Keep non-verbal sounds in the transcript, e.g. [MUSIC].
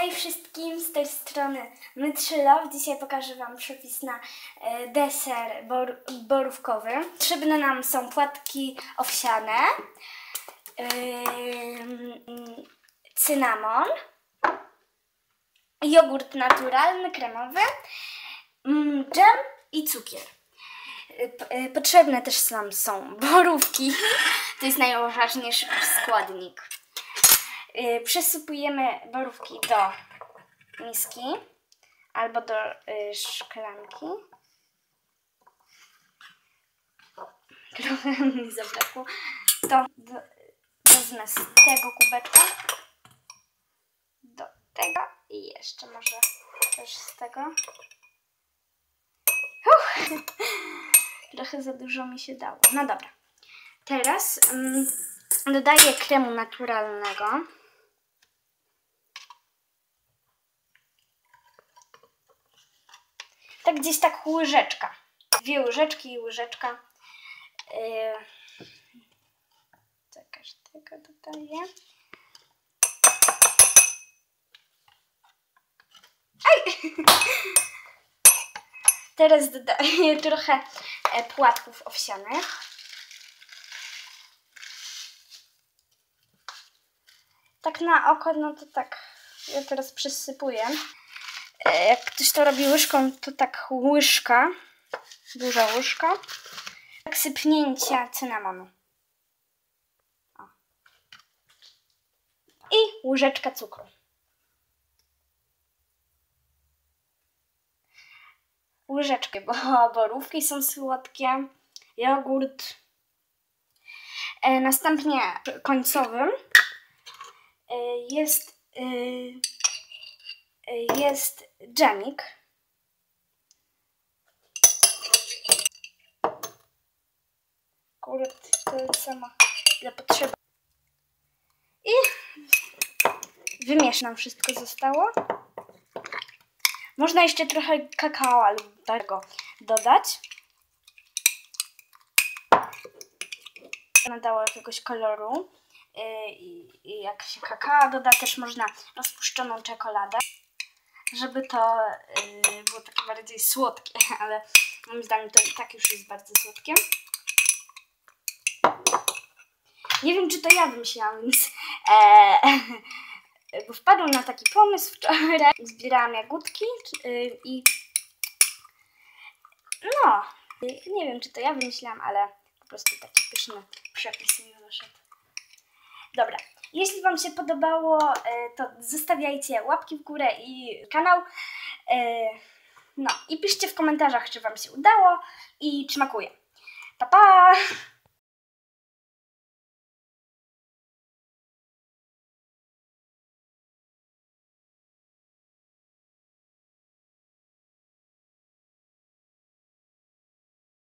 Hej wszystkim, z tej strony Mytrzylow. Dzisiaj pokażę Wam przepis na e, deser bor borówkowy. Potrzebne nam są płatki owsiane, ym, cynamon, jogurt naturalny, kremowy, dżem i cukier. P- y, Potrzebne też nam są [LAUGHS] borówki. To jest najważniejszy składnik. Y, Przesypujemy borówki do miski albo do y, szklanki. Trochę mi zabrakło. To do, wezmę z tego kubeczka. Do tego i jeszcze może też z tego. Uff, [LAUGHS] trochę za dużo mi się dało. No dobra. Teraz mm, dodaję kremu naturalnego. Tak gdzieś tak łyżeczka. Dwie łyżeczki i łyżeczka. Yy, każdego dodaję. Aj! [LAUGHS] Teraz dodaję trochę e, płatków owsianych. Tak na oko, no to tak, ja teraz przysypuję. E, Jak ktoś to robi łyżką, to tak łyżka, duża łyżka. Tak sypnięcia cynamonu. O. I łyżeczka cukru. Łyżeczkę, bo [LAUGHS] borówki są słodkie, jogurt. E, następnie końcowym e, jest, jest dżemik. Kurde, to jest sama dla potrzeby. I wymieszam wszystko zostało. Można jeszcze trochę kakao lub tego dodać. Nadało jakiegoś koloru. Yy, I, I jak się kakao doda, też można rozpuszczoną czekoladę, żeby to yy, było takie bardziej słodkie, [LAUGHS] ale moim zdaniem to i tak już jest bardzo słodkie. Nie wiem, czy to ja wymyśliłam, więc e, [LAUGHS] bo wpadłam na taki pomysł wczoraj. Zbierałam jagódki yy, i no, nie wiem, czy to ja wymyśliłam, ale po prostu taki pyszny przepis mi wyszedł. Dobra, jeśli Wam się podobało, yy, to zostawiajcie łapki w górę i kanał. Yy, no i piszcie w komentarzach, czy Wam się udało i czy. Pa, pa!